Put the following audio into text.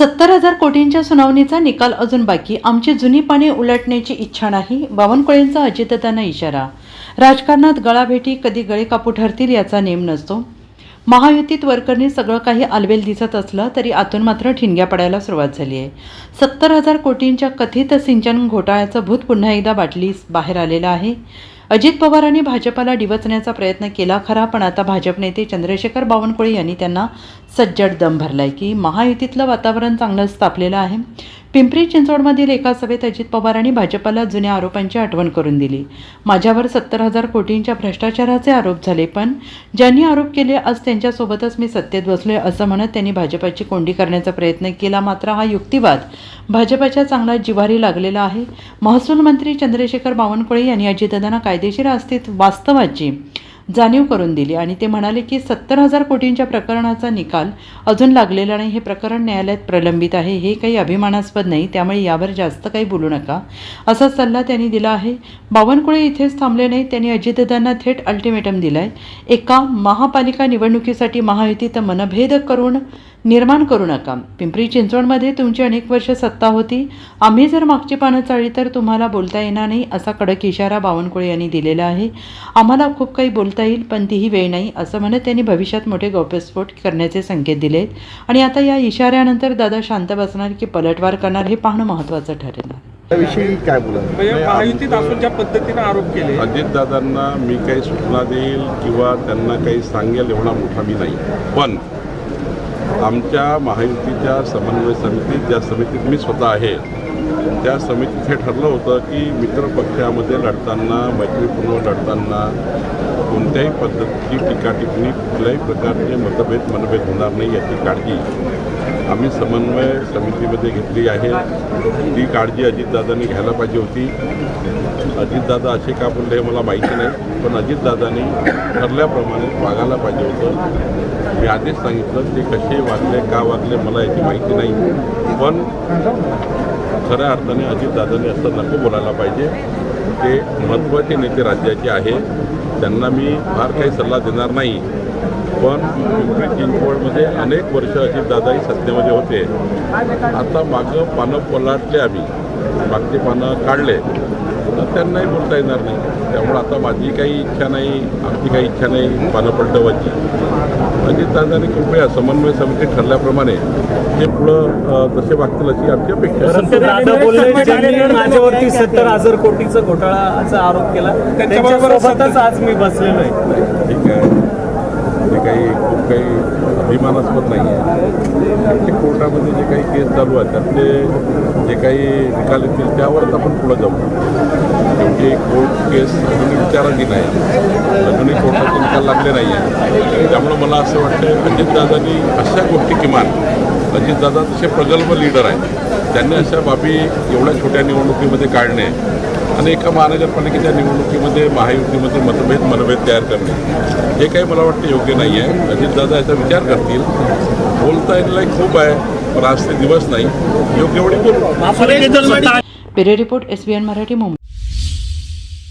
सत्तर हजार कोटींच्या सुनावणीचा निकाल अजून बाकी. आमची जुनी पाने उलटण्याची इच्छा नाही. बावनकुळेंचा अजितदादांना इशारा. राजकारणात गळाभेटी कधी गळे कापू ठरतील याचा नेम नसतो. महायुतीत वरकरणी सगळं काही आलबेल दिसत असलं तरी आतून मात्र ठिणग्या पडायला सुरुवात झाली आहे. सत्तर हजार कोटींच्या कथित सिंचन घोटाळ्याचं भूत पुन्हा एकदा बाटलीस बाहेर आलेलं आहे. अजित पवारांनी भाजपाला डिवचण्याचा प्रयत्न केला खरा पण आता भाजप नेते चंद्रशेखर बावनकुळे यांनी त्यांना सज्जड दम भरलाय की महायुतीतलं वातावरण चांगलंच तापलेलं आहे. पिंपरी चिंचवडमधील एका सभेत अजित पवारांनी भाजपाला जुन्या आरोपांची आठवण करून दिली. माझ्यावर सत्तर हजार कोटींच्या भ्रष्टाचाराचे आरोप झाले पण ज्यांनी आरोप केले आज त्यांच्यासोबतच मी सत्तेत बसलोय असं म्हणत त्यांनी भाजपाची कोंडी करण्याचा प्रयत्न केला. मात्र हा युक्तिवाद भाजपाच्या चांगला जिवारी लागलेला आहे. महसूल मंत्री चंद्रशेखर बावनकुळे यांनी अजितदादांना कायदेशीर अस्तित्व वास्तवाची जाणीव करून दिली आणि ते म्हणाले की सत्तर हजार कोटींच्या प्रकरणाचा निकाल अजून लागलेला नाही. हे प्रकरण न्यायालयात प्रलंबित आहे. हे काही अभिमानास्पद नाही. त्यामुळे यावर जास्त काही बोलू नका. असा सल्ला त्यांनी दिला आहे. बावनकुळे इथेच थांबले नाही त्यांनी अजितदादांना थेट अल्टिमेटम दिलाय. एका महापालिका निवडणुकीसाठी महायुतीत मनभेद करून निर्माण करू नका. पिंपरी चिंचवडमध्ये तुमची अनेक वर्ष सत्ता होती. आम्ही जर मागची पानं चाळली तर तुम्हाला बोलता येणार नाही असा कडक इशारा बावनकुळे यांनी दिलेला आहे. आम्हाला खूप काही बोलता येईल पण तीही वेळ नाही असं म्हणत त्यांनी भविष्यात मोठे गौप्यस्फोट करण्याचे संकेत दिलेत. आणि आता या इशाऱ्यानंतर दादा शांत बसणार की पलटवार करणार हे पाहणं महत्त्वाचं ठरेल. त्याविषयी काय म्हणजे महायुतीत असून ज्या पद्धतीनं आरोप केले. अजितदादांना मी काही सूचना देईल किंवा त्यांना काही सांगेल एवढा मोठा मी नाही. पण आमच्या महायुतीच्या समन्वय समितीत ज्या समितीत मी स्वतः आहे त्या समितीत हे ठरलं होतं की मित्रपक्षामध्ये लढताना मैत्रीपूर्ण लढताना कोणत्याही पद्धतीची टीका टिप्पणी कुठल्याही प्रकारचे मतभेद मनभेद होणार नाही याची काळजी आम्ही समन्वय समितीमध्ये घेतली आहे. ती काळजी अजितदादांनी घ्यायला पाहिजे होती. अजितदादा असे का बोलले हे मला माहिती नाही पण अजितदादांनी ठरल्याप्रमाणे वागायला पाहिजे होतं. मी आधीच सांगितलं ते कसे वागले का वागले मला याची माहिती नाही. पण खऱ्या अर्थाने अजितदादांनी असं नको बोलायला पाहिजे. ते महत्त्वाचे नेते राज्याचे आहे. त्यांना मी फार काही सल्ला देणार नाही. पण पिंपरी चिंचवडमध्ये अनेक वर्ष अजितदादाही सत्तेमध्ये होते. आता मागं पानं पलाटले आम्ही. मागचे पानं काढले. तर त्यांनाही बोलता येणार नाही. त्यामुळं आता माझी काही इच्छा नाही आमची काही इच्छा नाही पानं पलटवायची. अजितदादांनी कृपया समन्वय समिती ठरल्याप्रमाणे ते पुढं तसे वागतील अशी आमची अपेक्षा माझ्यावरती सत्तर हजार कोटीचा घोटाळाचा आरोप केला त्यांच्याबरोबर आज मी बसलेलो आहे. ठीक आहे. ते काही अभिमानास्पद नाही आहे. ते कोर्टामध्ये जे काही केस चालू आहेत त्यातले जे काही निकाल येतील त्यावरच आपण पुढं जाऊ. शेवटी कोर्ट केस अजूनही विचाराधीन आहे अजूनही कोर्टाचे निकाल लागले नाही आहे त्यामुळं मला असं वाटतं अजितदादांनी अशा गोष्टी किमान अजितदादा तसे प्रगल्भ लीडर आहेत त्यांनी अशा बाबी एवढ्या छोट्या निवडणुकीमध्ये काढणे आणि एका महानगरपालिकेच्या निवडणुकीमध्ये महायुतीमध्ये मतभेद मनभेद तयार करणे. हे काही मला वाटतं योग्य नाही आहे अजितदादा याचा विचार करतील. बोलता येण्यालाही खूप आहे पण आज ते दिवस नाही. योग्य एवढी बोलू. Bureau report S B N Marathi Mumbai.